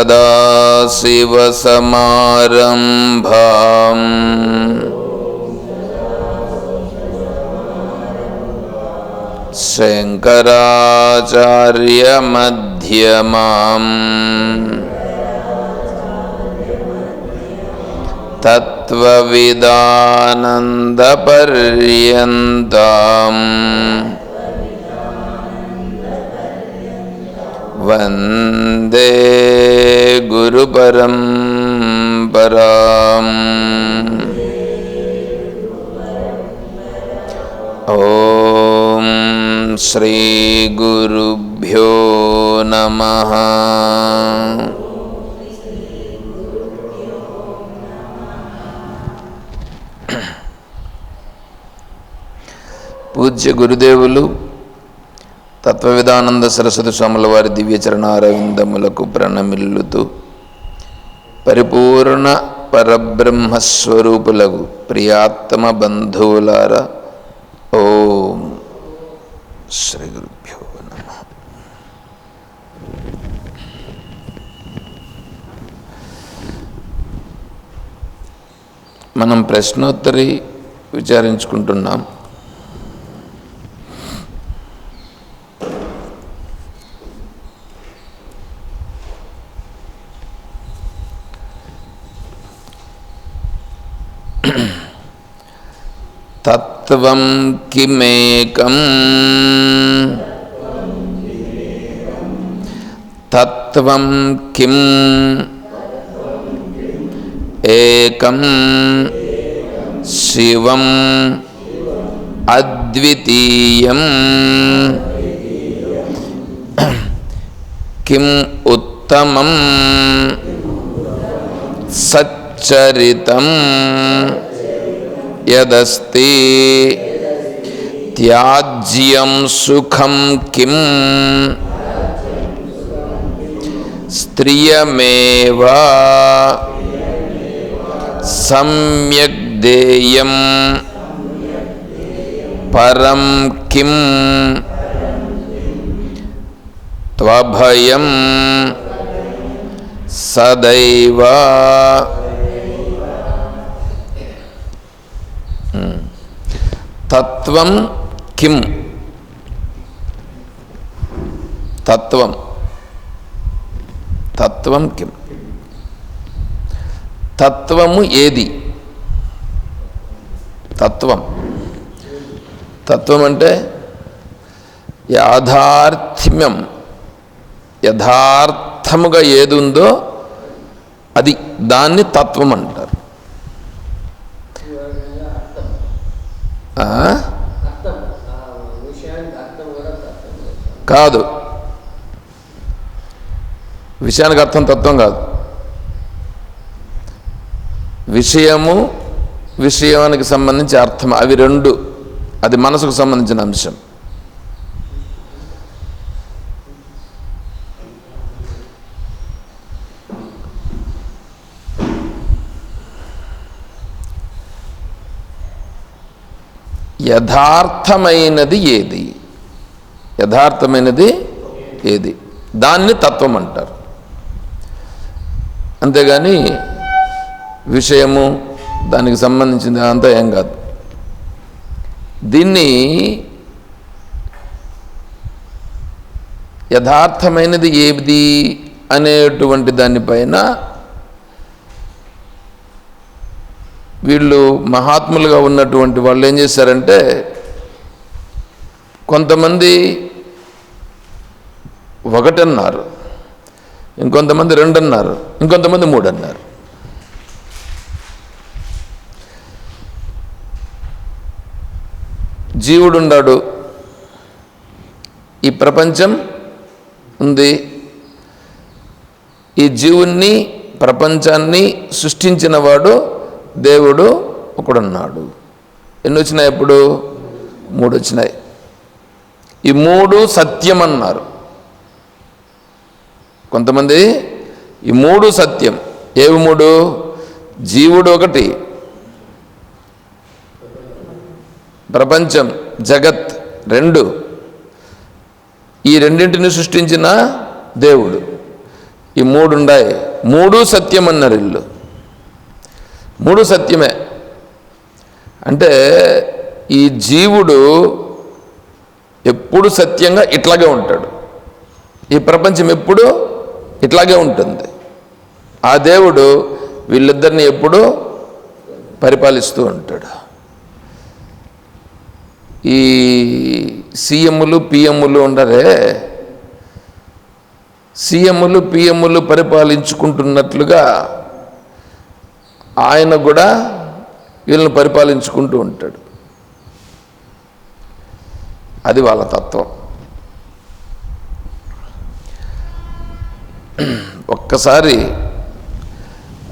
सदाशिवसमारम्भाम् शङ्कराचार्यमध्यमाम्। तत्त्वविदानन्दपर्यन्ताम् वन्दे गुरुपरं पराम् ॐ श्रीगुरुभ्यो नमः పూజ్య గురుదేవులు తత్వవిధానంద సరస్వతి స్వాముల వారి దివ్య ప్రణమిల్లుతూ పరిపూర్ణ పరబ్రహ్మస్వరూపులకు ప్రియాత్మ బంధువులార ఓం శ్రీ గురుభ్యో నమ. మనం ప్రశ్నోత్తరి విచారించుకుంటున్నాం. तत्त्वं किमेकम् तत्त्वं किम् एकं शिवम् अद्वितीयम् किम् उत्तमं स సచ్చరితం యదస్తి త్యాజ్యం సుఖం కిం స్త్రియమేవ సమ్యక్ దేయం పరం కిం త్వభయం సదైవ తత్వం కిం? తత్వం. తత్వం కిం? తత్వము ఏది? తత్వం. తత్వం అంటే యాథార్థ్యం యథార్థముగా ఏది ఉందో అది దాన్ని తత్వం అంట ఆ? అర్థం ఆ విషయానికి అర్థం కూడా తత్వం కాదు. విషయానికి అర్థం తత్వం కాదు. విషయము విషయానికి సంబంధించి అర్థం. అవి రెండు. అది మనసుకు సంబంధించిన అంశం. యథార్థమైనది ఏది? యథార్థమైనది ఏది? దాన్ని తత్వం అంటారు. అంతేగాని విషయము దానికి సంబంధించింది అంతా ఏం కాదు. దీన్ని యథార్థమైనది ఏది అనేటువంటి దానిపైన వీళ్ళు మహాత్ములుగా ఉన్నటువంటి వాళ్ళు ఏం చేశారంటే కొంతమంది ఒకటన్నారు ఇంకొంతమంది రెండు అన్నారు ఇంకొంతమంది మూడు అన్నారు జీవుడున్నాడు ఈ ప్రపంచం ఉంది ఈ జీవుణ్ణి ప్రపంచాన్ని సృష్టించిన వాడు దేవుడు ఒకడున్నాడు. ఎన్ని వచ్చినాయి ఇప్పుడు మూడు వచ్చినాయి ఈ మూడు సత్యం అన్నారు కొంతమంది ఈ మూడు సత్యం. ఏవి మూడు? జీవుడు ఒకటి. ప్రపంచం జగత్ రెండు. ఈ రెండింటిని సృష్టించిన దేవుడు. ఈ మూడు ఉన్నాయి మూడు సత్యం అన్నారు ఇల్లు. మూడు సత్యమే. అంటే ఈ జీవుడు ఎప్పుడు సత్యంగా ఇట్లాగే ఉంటాడు. ఈ ప్రపంచం ఎప్పుడు ఇట్లాగే ఉంటుంది. ఆ దేవుడు వీళ్ళిద్దరిని ఎప్పుడూ పరిపాలిస్తూ ఉంటాడు. ఈ సీఎంలు పిఎంలు ఉండరే సీఎంలు పిఎంలు పరిపాలించుకుంటున్నట్లుగా ఆయన కూడా వీళ్ళని పరిపాలించుకుంటూ ఉంటాడు. అది వాళ్ళ తత్వం. ఒక్కసారి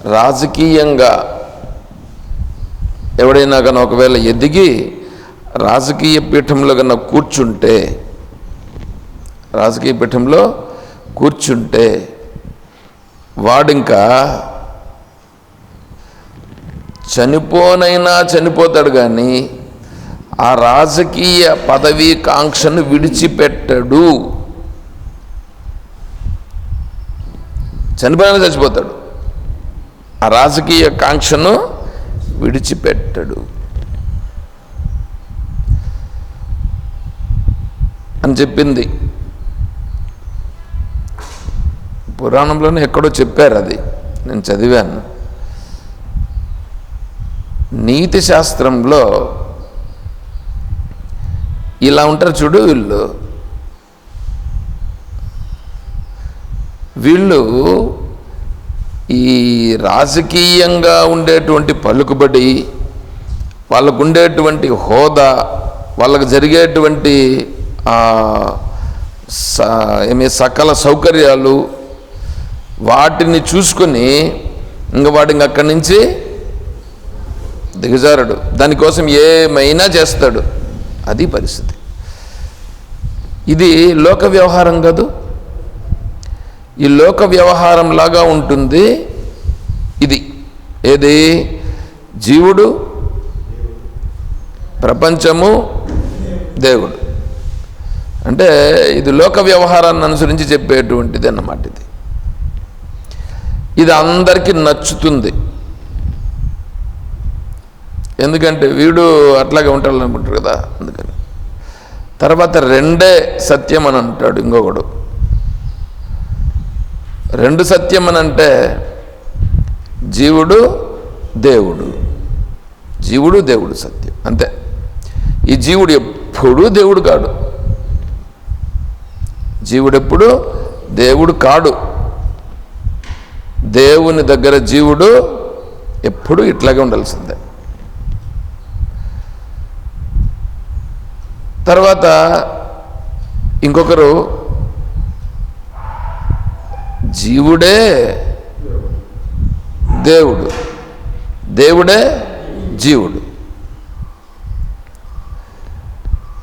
రాజకీయంగా ఎవడైనా కన్నా ఒకవేళ ఎదిగి రాజకీయ పీఠంలో కన్నా కూర్చుంటే రాజకీయ పీఠంలో కూర్చుంటే వాడింకా చనిపోనైనా చనిపోతాడు కానీ ఆ రాజకీయ పదవీ కాంక్షను విడిచిపెట్టడు. చనిపోయినా చచ్చిపోతాడు. ఆ రాజకీయ కాంక్షను విడిచిపెట్టడు. అని చెప్పింది. పురాణంలోనే ఎక్కడో చెప్పారు అది. నేను చదివాను. నీతి శాస్త్రంలో ఇలా ఉంటారు చూడు వీళ్ళు. వీళ్ళు ఈ రాజకీయంగా ఉండేటువంటి పలుకుబడి వాళ్ళకు ఉండేటువంటి హోదా వాళ్ళకు జరిగేటువంటి స- ఏమి సకల సౌకర్యాలు వాటిని చూసుకొని ఇంక వాడు ఇంక అక్కడి నుంచి దిగజారడు. దానికోసం ఏమైనా చేస్తాడు. అది పరిస్థితి. ఇది లోక వ్యవహారం కాదు. ఈ లోక వ్యవహారం లాగా ఉంటుంది. ఇది ఏది? జీవుడు ప్రపంచము దేవుడు. అంటే ఇది లోక వ్యవహారాన్ని అనుసరించి చెప్పేటువంటిది అన్నమాట ఇది. ఇది అందరికీ నచ్చుతుంది. ఎందుకంటే వీడు అట్లాగే ఉంటాడు అనుకుంటారు కదా అందుకని. తర్వాత రెండే సత్యం అని అంటాడు ఇంకొకడు. రెండు సత్యం అని అంటే జీవుడు దేవుడు. జీవుడు దేవుడు సత్యం అంతే. ఈ జీవుడు ఎప్పుడూ దేవుడు కాడు. జీవుడెప్పుడు దేవుడు కాడు. దేవుని దగ్గర జీవుడు ఎప్పుడు ఇట్లాగే ఉండాల్సిందే. తర్వాత ఇంకొకరు జీవుడే దేవుడు. దేవుడే జీవుడు.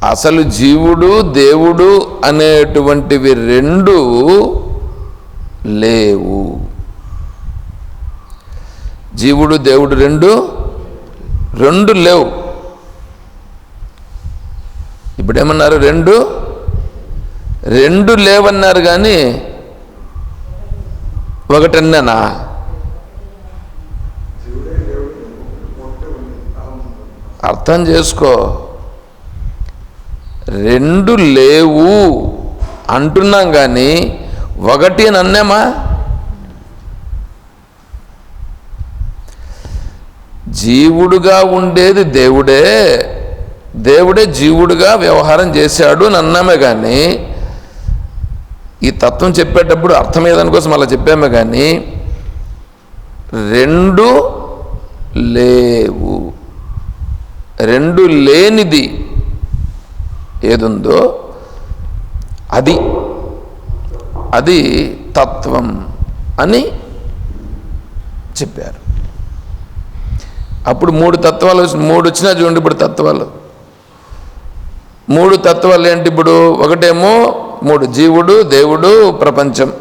అసలు జీవుడు దేవుడు అనేటువంటివి రెండు లేవు. జీవుడు దేవుడు రెండు రెండు లేవు. ఇప్పుడు ఏమన్నారు రెండు? రెండు లేవన్నారు కానీ ఒకటన్నానా? అర్థం చేసుకో. రెండు లేవు అంటున్నాం కానీ ఒకటి అని అన్నామా? జీవుడుగా ఉండేది దేవుడే. దేవుడే జీవుడుగా వ్యవహారం చేశాడు అని అన్నామే కానీ ఈ తత్వం చెప్పేటప్పుడు అర్థమయ్యేదాని కోసం అలా చెప్పామే కానీ రెండు లేవు. రెండు లేనిది ఏదుందో అది అది తత్వం అని చెప్పారు. అప్పుడు మూడు తత్వాలు మూడు వచ్చినా చూడండి ఇప్పుడు తత్వాలు. మూడు తత్వాలు ఏంటి ఇప్పుడు? ఒకటేమో మూడు జీవుడు దేవుడు ప్రపంచం.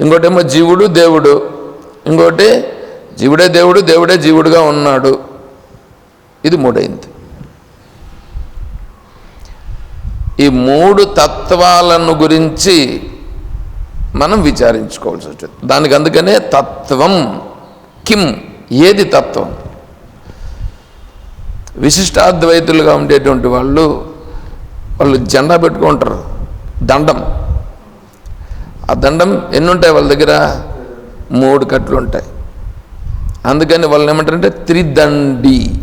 ఇంకోటేమో జీవుడు దేవుడు. ఇంకోటి జీవుడే దేవుడు దేవుడే జీవుడుగా ఉన్నాడు. ఇది మూడైంది. ఈ మూడు తత్వాలను గురించి మనం విచారించుకోవాల్సి వచ్చింది. దానికి అందుకనే తత్వం కిం ఏది తత్వం? విశిష్టాద్వైతులుగా ఉండేటువంటి వాళ్ళు వాళ్ళు జెండా పెట్టుకుంటారు. దండం. ఆ దండం ఎన్ని ఉంటాయి వాళ్ళ దగ్గర? మూడు కట్లు ఉంటాయి. అందుకని వాళ్ళని ఏమంటారంటే త్రిదండి.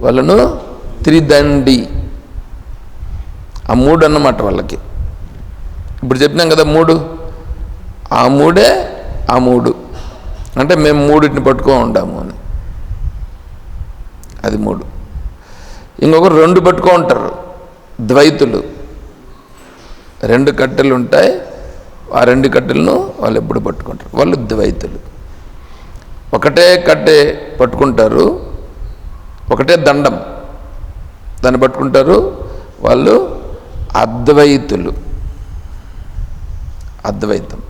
వాళ్ళను త్రిదండి. ఆ మూడు అన్నమాట వాళ్ళకి. ఇప్పుడు చెప్పినాం కదా మూడు. ఆ మూడే ఆ మూడు. అంటే మేము మూడింటిని పట్టుకో ఉంటాము అని. అది మూడు. ఇంకొకరు రెండు పట్టుకో ఉంటారు. ద్వైతులు. రెండు కట్టెలు ఉంటాయి ఆ రెండు కట్టెలను వాళ్ళు ఎప్పుడు పట్టుకుంటారు? వాళ్ళు ద్వైతులు. ఒకటే కట్టె పట్టుకుంటారు ఒకటే దండం. దాన్ని పట్టుకుంటారు వాళ్ళు అద్వైతులు. అద్వైతం.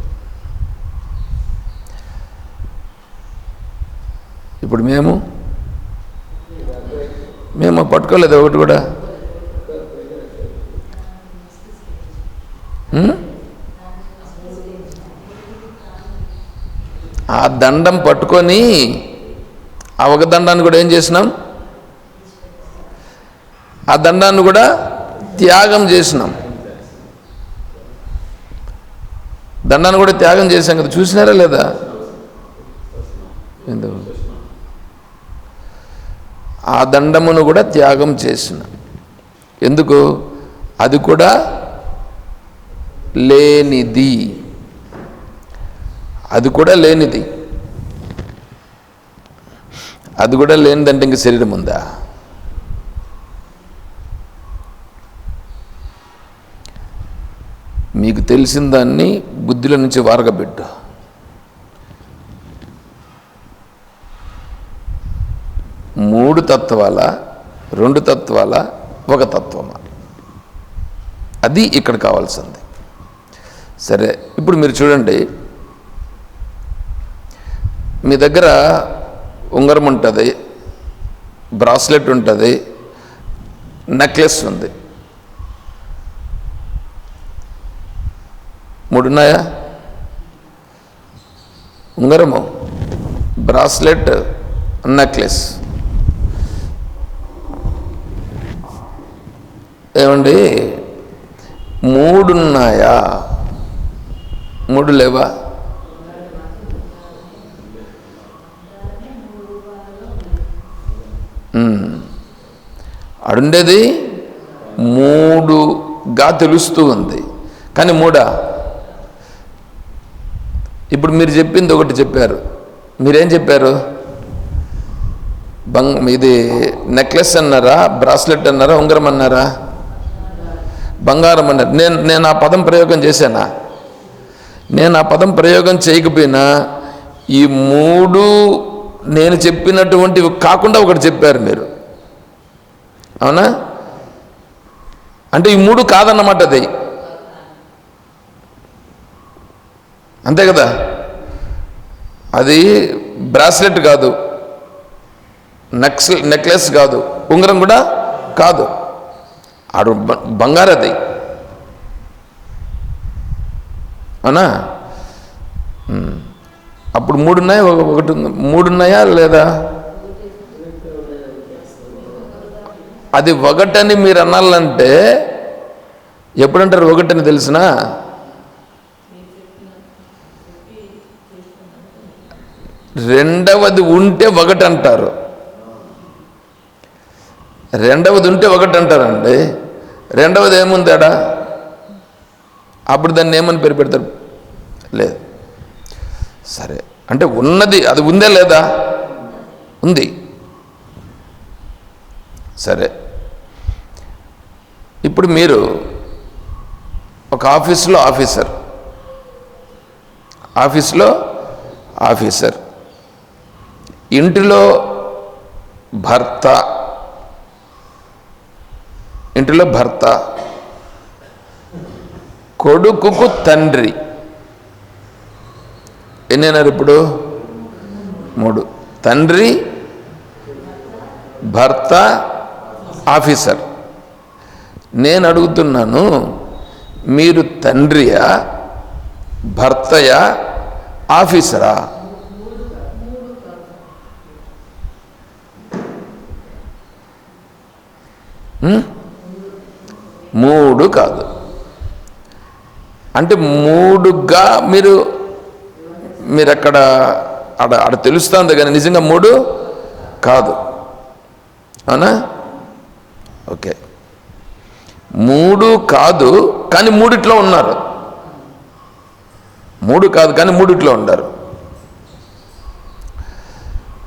ఇప్పుడు మేము? మేము పట్టుకోలేదు ఒకటి కూడా. ఆ దండం పట్టుకొని ఆ ఒక దండాన్ని కూడా ఏం చేసినాం? ఆ దండాన్ని కూడా త్యాగం చేసినాం. దండాన్ని కూడా త్యాగం చేశాం కదా చూసినారా లేదా? ఎందుకు? ఆ దండమును కూడా త్యాగం చేసిన. ఎందుకు? అది కూడా లేనిది. అది కూడా లేనిది. అది కూడా లేనిదంటే ఇంక శరీరం ఉందా? మీకు తెలిసిన దాన్ని బుద్ధిలో నుంచి వారగబెట్టు. మూడు తత్వాల రెండు తత్వాల ఒక తత్వమా? అది ఇక్కడ కావాల్సింది. సరే ఇప్పుడు మీరు చూడండి. మీ దగ్గర ఉంగరం ఉంటుంది బ్రాస్లెట్ ఉంటుంది నెక్లెస్ ఉంది. మూడున్నాయా? ఉంగరము బ్రాస్లెట్ నెక్లెస్. ఏమండి? మూడున్నాయా? మూడు లేవా? అడుండేది మూడుగా తెలుస్తూ ఉంది. కానీ మూడా? ఇప్పుడు మీరు చెప్పింది ఒకటి చెప్పారు. మీరేం చెప్పారు? బంగ్ ఇది నెక్లెస్ అన్నారా? బ్రాస్లెట్ అన్నారా? ఉంగరం అన్నారా? బంగారం అన్నారు. నేను నేను ఆ పదం ప్రయోగం చేశానా? నేను ఆ పదం ప్రయోగం చేయకపోయినా ఈ మూడు నేను చెప్పినటువంటివి కాకుండా ఒకటి చెప్పారు మీరు. అవునా? అంటే ఈ మూడు కాదన్నమాట అది. అంతే కదా? అది బ్రాస్లెట్ కాదు. నెక్స్ నెక్లెస్ కాదు. ఉంగరం కూడా కాదు. ఆడు బంగారది బంగారు అది అవునా? అప్పుడు మూడు ఉన్నాయా ఒక- ఒకటి ఉంది. మూడు ఉన్నాయా లేదా? అది ఒకటని మీరు అనాలంటే ఎప్పుడంటారు ఒకటని తెలిసినా? రెండవది ఉంటే ఒకటి అంటారు. రెండవది ఉంటే ఒకటి అంటారండి. రెండవది ఏముంది అప్పుడు దాన్ని ఏమని పేరు పెడతారు? లేదు. సరే. అంటే ఉన్నది అది ఉందే లేదా? ఉంది. సరే. ఇప్పుడు మీరు ఒక ఆఫీస్లో ఆఫీసర్. ఆఫీస్లో ఆఫీసర్. ఇంటిలో భర్త. ఇంటిలో భర్త. కొడుకుకు తండ్రి. ఎన్నైనారు ఇప్పుడు? మూడు. తండ్రి భర్త ఆఫీసర్. నేను అడుగుతున్నాను మీరు తండ్రియా భర్తయా ఆఫీసరా? మూడు కాదు. అంటే మూడుగా మీరు మీరు అక్కడ ఆడ ఆడ తెలుస్తుంది కానీ నిజంగా మూడు కాదు. అవునా? ఓకే. మూడు కాదు కానీ మూడిట్లో ఉన్నారు. మూడు కాదు కానీ మూడిట్లో ఉన్నారు.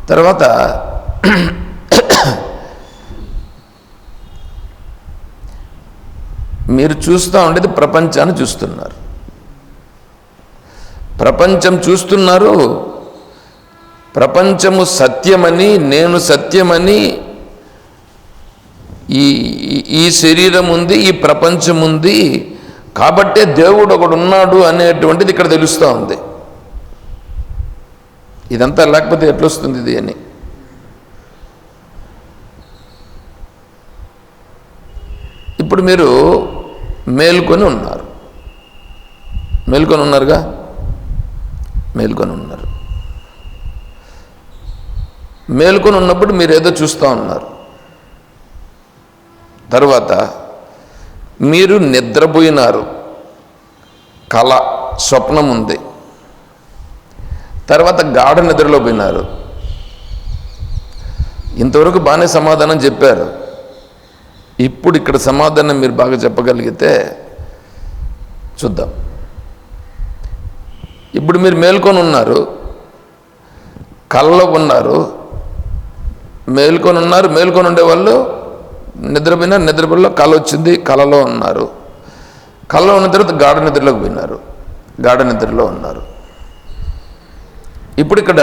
తర్వాత మీరు చూస్తూ ఉండేది ప్రపంచాన్ని చూస్తున్నారు. ప్రపంచం చూస్తున్నారు. ప్రపంచము సత్యమని నేను సత్యమని ఈ ఈ- శరీరం ఉంది ఈ ప్రపంచం ఉంది కాబట్టే దేవుడు ఒకడు ఉన్నాడు అనేటువంటిది ఇక్కడ తెలుస్తూ ఉంది. ఇదంతా లేకపోతే ఎట్లొస్తుంది ఇది అని. ఇప్పుడు మీరు మేల్కొని ఉన్నారు. మేల్కొని ఉన్నారుగా? మేల్కొని ఉన్నారు మేల్కొని ఉన్నప్పుడు మీరు ఏదో చూస్తూ ఉన్నారు. తర్వాత మీరు నిద్రపోయినారు. కళ స్వప్నం ఉంది. తర్వాత గాఢ నిద్రలో పోయినారు. ఇంతవరకు బాగానే సమాధానం చెప్పారు. ఇప్పుడు ఇక్కడ సమాధానం మీరు బాగా చెప్పగలిగితే చూద్దాం. ఇప్పుడు మీరు మేల్కొని ఉన్నారు కళ్ళలో ఉన్నారు మేల్కొని ఉన్నారు మేల్కొని ఉండేవాళ్ళు నిద్రపోయినా నిద్రపోయిలో కళ వచ్చింది కళలో ఉన్నారు. కళలో ఉన్న తర్వాత గాఢ నిద్రలోకి పోయినారు గాఢ నిద్రలో ఉన్నారు. ఇప్పుడు ఇక్కడ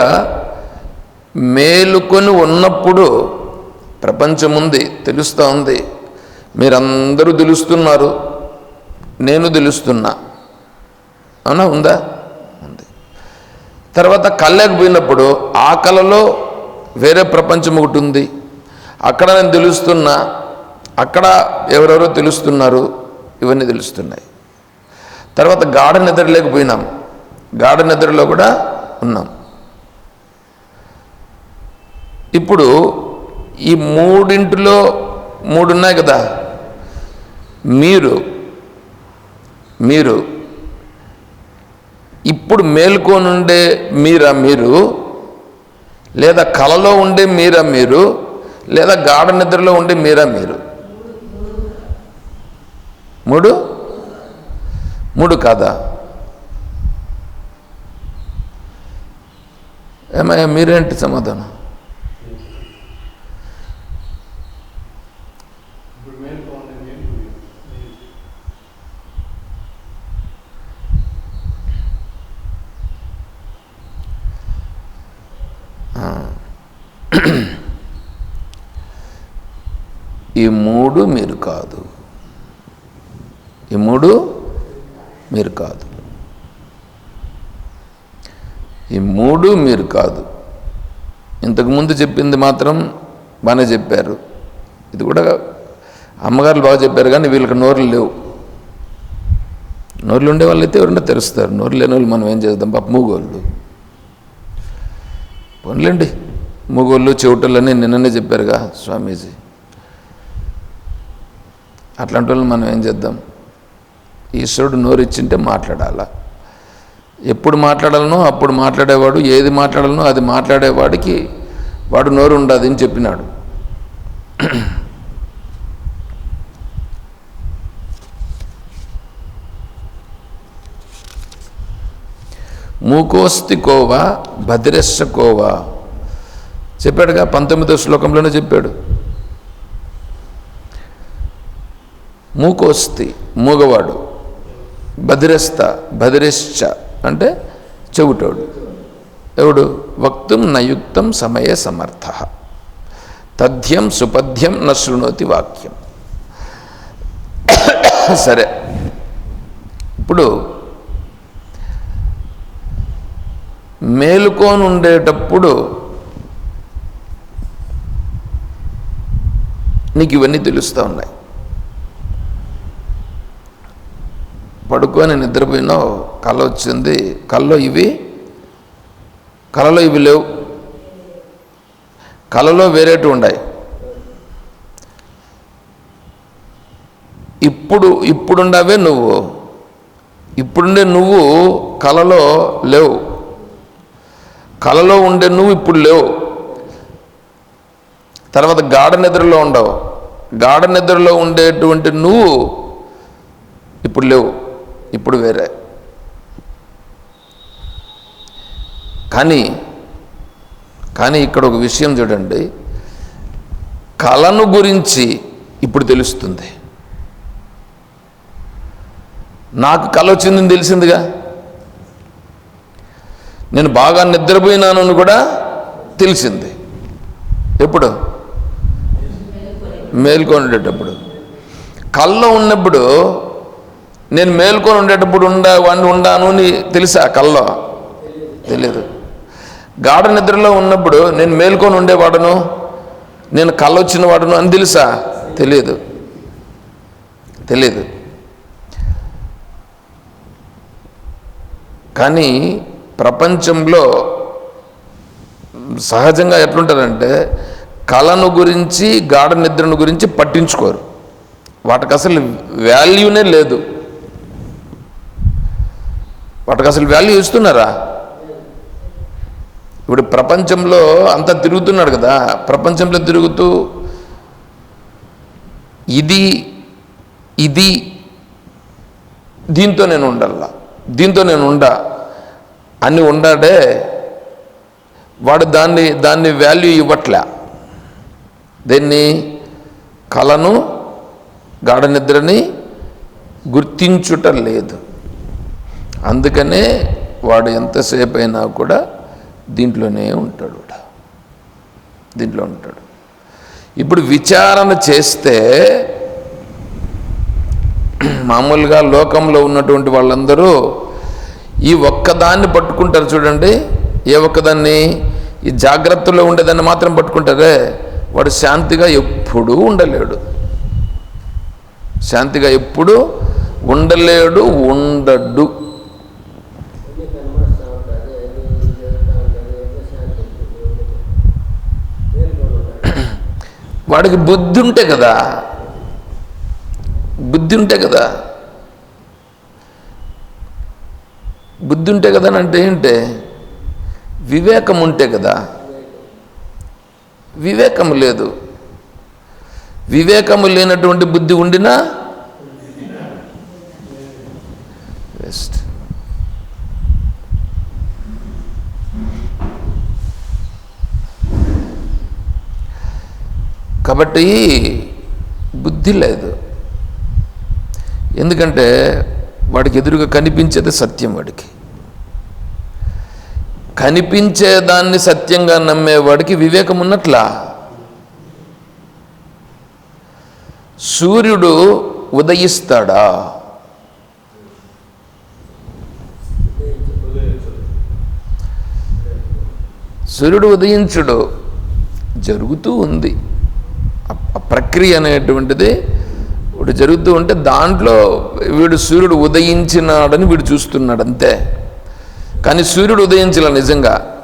మేలుకొని ఉన్నప్పుడు ప్రపంచం ఉంది తెలుస్తూ ఉంది. మీరందరూ తెలుస్తున్నారు నేను తెలుస్తున్నా. అవునా ఉందా? తర్వాత కళ్ళకి పోయినప్పుడు ఆ కళలో వేరే ప్రపంచం ఒకటి ఉంది. అక్కడ నేను తెలుస్తున్నా అక్కడ ఎవరెవరో తెలుస్తున్నారు ఇవన్నీ తెలుస్తున్నాయి. తర్వాత గాఢ నిద్రలోకి పోయినాం. గాఢ నిద్రలో కూడా ఉన్నాం. ఇప్పుడు ఈ మూడింటిలో మూడు ఉన్నాయి కదా. మీరు మీరు ఇప్పుడు మేల్కొనుండే మీరా మీరు? లేదా కలలో ఉండే మీరా మీరు? లేదా గాఢ నిద్రలో ఉండే మీరా మీరు? మూడు? మూడు కాదా? ఏమయ్యా మీరేంటి సమాధానం ఇప్పుడు మేలుకో ఉన్నది నేను మీరు. ఈ మూడు మీరు కాదు. ఈ మూడు మీరు కాదు. ఈ మూడు మీరు కాదు. ఇంతకుముందు చెప్పింది మాత్రం బాగానే చెప్పారు. ఇది కూడా అమ్మగారులు బాగా చెప్పారు కానీ వీళ్ళకి నోర్లు లేవు. నోరులు ఉండే వాళ్ళైతే ఎవరన్నా తెరుస్తారు. నోరు లేని వాళ్ళు మనం ఏం చేద్దాం? పాప మూగోళ్ళు. పోన్లేండి. మూగోళ్ళు చెవిటోళ్ళు నిన్ననే చెప్పారుగా స్వామీజీ. అట్లాంటి వాళ్ళు మనం ఏం చేద్దాం? ఈశ్వరుడు నోరిచ్చింటే మాట్లాడాలా? ఎప్పుడు మాట్లాడాలనో అప్పుడు మాట్లాడేవాడు ఏది మాట్లాడాలనో అది మాట్లాడేవాడికి వాడు నోరు ఉండదు అని చెప్పినాడు. మూకోస్తి కోవా భద్రస్య కోవా. చెప్పాడుగా పంతొమ్మిదో శ్లోకంలోనే చెప్పాడు. మూకోస్తి మూగవాడు. బదిరస్త బదిరిశ్చ అంటే చెవిటోడు ఎవడు? వక్తుం నయుక్తం సమయ సమర్థ. తథ్యం సుపథ్యం న శృణోతి వాక్యం. సరే. ఇప్పుడు మేలుకొని ఉండేటప్పుడు నీకు ఇవన్నీ తెలుస్తూ ఉన్నాయి. పడుకొని నిద్రపోయినావు కళ వచ్చింది. కళ్ళలో ఇవి? కళలో ఇవి లేవు. కళలో వేరేటి ఉన్నాయి ఇప్పుడు ఇప్పుడుండవే నువ్వు. ఇప్పుడుండే నువ్వు కళలో లేవు. కళలో ఉండే నువ్వు ఇప్పుడు లేవు. తర్వాత గాఢ నిద్రలో ఉండవు. గాఢ నిద్రలో ఉండేటువంటి నువ్వు ఇప్పుడు లేవు. ఇప్పుడు వేరే. కానీ కానీ ఇక్కడ ఒక విషయం చూడండి. కళను గురించి ఇప్పుడు తెలుస్తుంది. నాకు కళ వచ్చిందని తెలిసిందిగా? నేను బాగా నిద్రపోయినాను అని కూడా తెలిసింది. ఎప్పుడు? మేల్కొనేటప్పుడు. ఉండేటప్పుడు కళ్ళలో ఉన్నప్పుడు నేను మేల్కొని ఉండేటప్పుడు ఉండా వాడిని ఉండాను అని తెలుసా కళ్ళలో? తెలియదు గాఢ నిద్రలో ఉన్నప్పుడు నేను మేల్కొని ఉండేవాడను నేను కళ్ళ వచ్చిన వాడును అని తెలుసా? తెలియదు తెలియదు కానీ ప్రపంచంలో సహజంగా ఎట్లుంటారంటే కళను గురించి గాఢ నిద్రను గురించి పట్టించుకోరు. వాటికి అసలు వాల్యూనే లేదు. వాటికి అసలు వాల్యూ ఇస్తున్నారా? ఇప్పుడు ప్రపంచంలో అంతా తిరుగుతున్నాడు కదా ప్రపంచంలో తిరుగుతూ ఇది ఇది దీంతో నేను ఉండాల? దీంతో నేను ఉండా? అని ఉండాడే వాడు దాన్ని దాన్ని వాల్యూ ఇవ్వట్లే? దీన్ని? కళను గాఢ నిద్రని గుర్తించుట లేదు. అందుకనే వాడు ఎంతసేపు అయినా కూడా దీంట్లోనే ఉంటాడు వాడు. దీంట్లో ఉంటాడు. ఇప్పుడు విచారణ చేస్తే మామూలుగా లోకంలో ఉన్నటువంటి వాళ్ళందరూ ఈ ఒక్కదాన్ని పట్టుకుంటారు చూడండి. ఏ ఒక్కదాన్ని? ఈ జాగ్రత్తలో ఉండేదాన్ని మాత్రం పట్టుకుంటారే. వాడు శాంతిగా ఎప్పుడూ ఉండలేడు. శాంతిగా ఎప్పుడు ఉండలేడు ఉండడు అన్ని కనబడుతూ ఉంటుంది ఏది జరుగుతూ ఉంటుంది ఎంత శాంతి ఉంటుంది మేల్కొని ఉంటాడు వాడికి బుద్ధి ఉంటే కదా. బుద్ధి ఉంటే కదా. బుద్ధి ఉంటే కదా అని అంటే ఏంటి? వివేకం ఉంటే కదా. వివేకం లేదు. వివేకము లేనటువంటి బుద్ధి ఉండినా? వేస్ట్ కాబట్టి బుద్ధి లేదు. ఎందుకంటే వాడికి ఎదురుగా కనిపించేది సత్యం వాడికి. కనిపించేదాన్ని సత్యంగా నమ్మేవాడికి వివేకం ఉన్నట్లా. సూర్యుడు ఉదయిస్తాడా? సూర్యుడు ఉదయించుడు. జరుగుతూ ఉంది. ఆ- ప్రక్రియ అనేటువంటిది ఇప్పుడు జరుగుతూ ఉంటే దాంట్లో వీడు సూర్యుడు ఉదయించినాడని వీడు చూస్తున్నాడు అంతే. కానీ సూర్యుడు ఉదయించాల నిజంగా.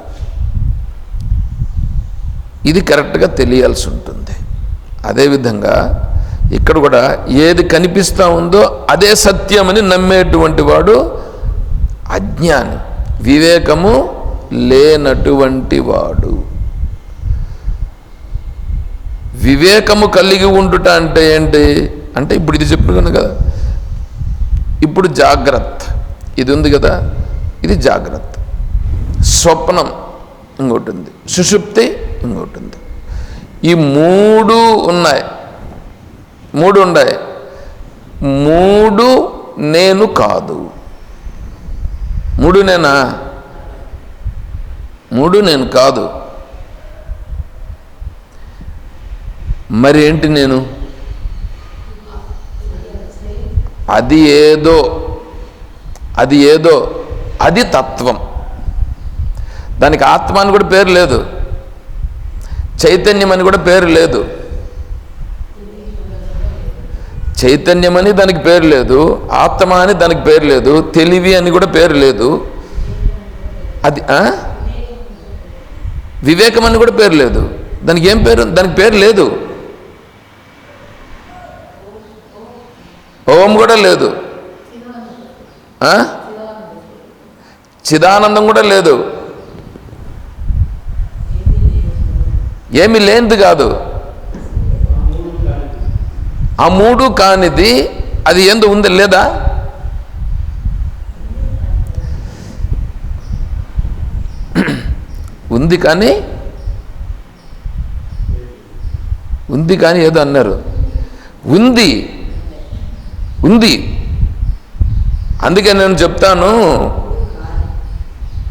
ఇది కరెక్ట్గా తెలియాల్సి ఉంటుంది. అదేవిధంగా ఇక్కడ కూడా ఏది కనిపిస్తూ ఉందో అదే సత్యమని నమ్మేటువంటి వాడు అజ్ఞాని. వివేకము లేనటువంటి వాడు. వివేకము కలిగి ఉండుట అంటే ఏంటి? అంటే ఇప్పుడు ఇది చెప్పుకున్నాను కదా. ఇప్పుడు జాగ్రత్త. ఇది ఉంది కదా? ఇది జాగ్రత్త. స్వప్నం ఇంకోటి ఉంది. సుషుప్తి ఇంకోటి ఉంది. ఈ మూడు ఉన్నాయి. మూడు ఉన్నాయి. మూడు నేను కాదు. మూడు నేనా? మూడు నేను కాదు. మరి ఏంటి నేను? అది ఏదో అది ఏదో అది తత్వం. దానికి ఆత్మ అని కూడా పేరు లేదు. చైతన్యం అని కూడా పేరు లేదు. చైతన్యం అని దానికి పేరు లేదు. ఆత్మ అని దానికి పేరు లేదు. తెలివి అని కూడా పేరు లేదు. అది వివేకం అని కూడా పేరు లేదు. దానికి ఏం పేరు? దానికి పేరు లేదు. ఓం కూడా లేదు. చిదానందం కూడా లేదు. ఏమి లేనిది కాదు. ఆ మూడు కానిది అది ఎందు ఉంది లేదా? ఉంది కానీ ఉంది కానీ ఏదో అన్నారు. ఉంది ఉంది. అందుకే నేను చెప్తాను.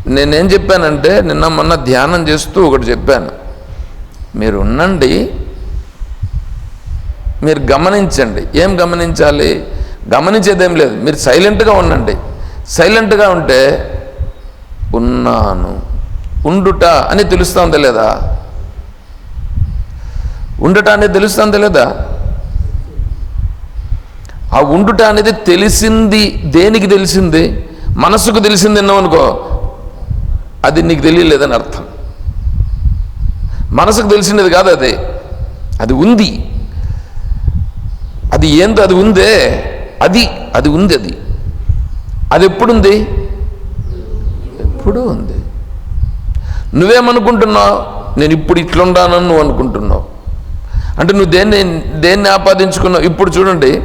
నేనేం చెప్పానంటే నిన్న మొన్న ధ్యానం చేస్తూ ఒకటి చెప్పాను. మీరు ఉండండి. మీరు గమనించండి. ఏం గమనించాలి? గమనించేదేం లేదు. మీరు సైలెంట్గా ఉండండి. సైలెంట్గా ఉంటే ఉన్నాను. ఉండుట అని తెలుస్తుందా లేదా? ఉండట అనేది తెలుస్తుందా లేదా? ఆ ఉండుట అనేది తెలిసింది. దేనికి తెలిసింది? మనసుకు తెలిసింది అన్నామనుకో అది నీకు తెలియలేదని అర్థం. మనసుకు తెలిసినది కాదు అది. అది ఉంది. అది ఏందో అది ఉందే. అది అది ఉంది అది. అది ఎప్పుడుంది? ఎప్పుడు ఉంది. నువ్వేమనుకుంటున్నావు? నేను ఇప్పుడు ఇట్లుండానని నువ్వు అనుకుంటున్నావు. అంటే నువ్వు దేన్ని దేన్ని ఆపాదించుకున్నావు? ఇప్పుడు చూడండి.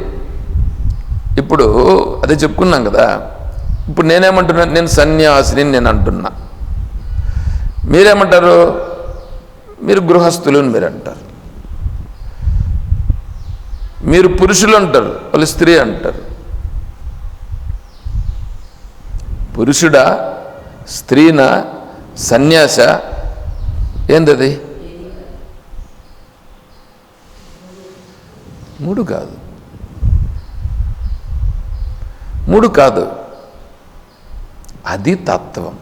ఇప్పుడు అదే చెప్పుకున్నాం కదా. ఇప్పుడు నేనేమంటున్నా నేను సన్యాసిని నేను అంటున్నా. మీరేమంటారు? మీరు గృహస్థులు అని మీరు అంటారు మీరు పురుషులు అంటారు వాళ్ళు స్త్రీ అంటారు. పురుషుడా స్త్రీనా సన్యాస? ఏందది? మూడు కాదు. మూడు కాదు. అది తత్వం.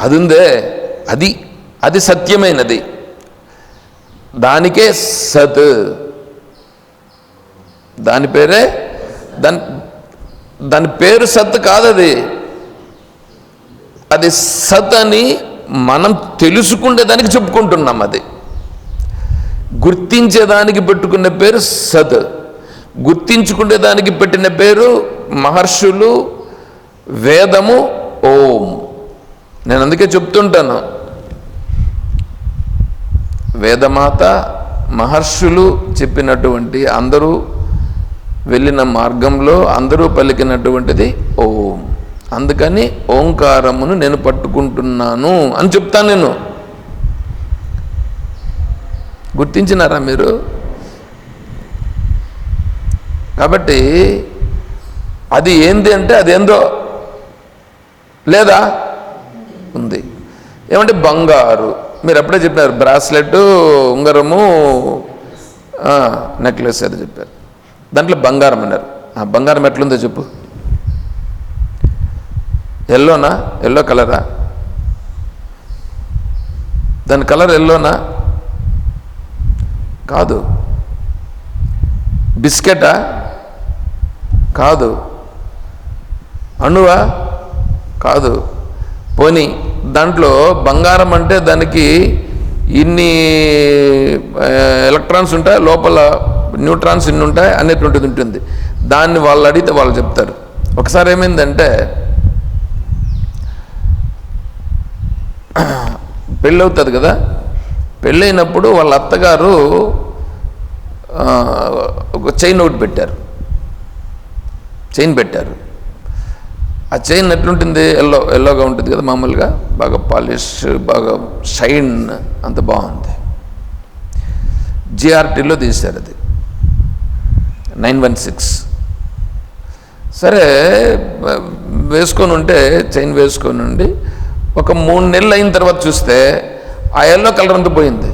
అది ఉందే అది అది సత్యమైనది. దానికే సత్. దాని పేరే దాని దాని పేరు సత్ కాదది. అది సత్ అని మనం తెలుసుకునేదానికి చెప్పుకుంటున్నాం అది. గుర్తించేదానికి పెట్టుకున్న పేరు సత్. గుర్తించుకునేదానికి పెట్టిన పేరు మహర్షులు వేదము ఓం. నేను అందుకే చెప్తుంటాను. వేదమాత మహర్షులు చెప్పినటువంటి అందరూ వెళ్ళిన మార్గంలో అందరూ పలికినటువంటిది ఓం. అందుకని ఓంకారమును నేను పట్టుకుంటున్నాను అని చెప్తాను నేను. గుర్తించినారా మీరు? కాబట్టి అది ఏంది అంటే అదేందో లేదా? ఉంది. ఏమంటే బంగారు. మీరు అప్పుడే చెప్పారు బ్రాస్లెట్ ఉంగరము నెక్లెస్ అది చెప్పారు. దాంట్లో బంగారం అన్నారు. ఆ బంగారం ఎట్లుందో చెప్పు. ఎల్లోనా? ఎల్లో కలరా? దాని కలర్ ఎల్లోనా? కాదు. బిస్కెటా? కాదు. అణువా? కాదు. పోనీ దాంట్లో బంగారం అంటే దానికి ఇన్ని ఎలక్ట్రాన్స్ ఉంటాయి? లోపల న్యూట్రాన్స్ ఇన్ని ఉంటాయి? అనేటువంటిది ఉంటుంది. దాన్ని వాళ్ళు అడిగితే వాళ్ళు చెప్తారు. ఒకసారి ఏమైందంటే పెళ్ళవుతుంది కదా? పెళ్ళైనప్పుడు వాళ్ళ అత్తగారు ఒక చైన్ ఒకటి పెట్టారు. చైన్ పెట్టారు. ఆ చైన్ ఎట్లుంటుంది? ఎల్లో ఎల్లోగా ఉంటుంది కదా మామూలుగా? బాగా పాలిష్ బాగా షైన్ అంత బాగుంది. జిఆర్టీలో తీశారు అది. Nine one six. సరే వేసుకొని ఉంటే చైన్ వేసుకొని ఉండి ఒక మూడు నెలలు అయిన తర్వాత చూస్తే ఆ ఎల్లో కలర్ అంతా పోయింది.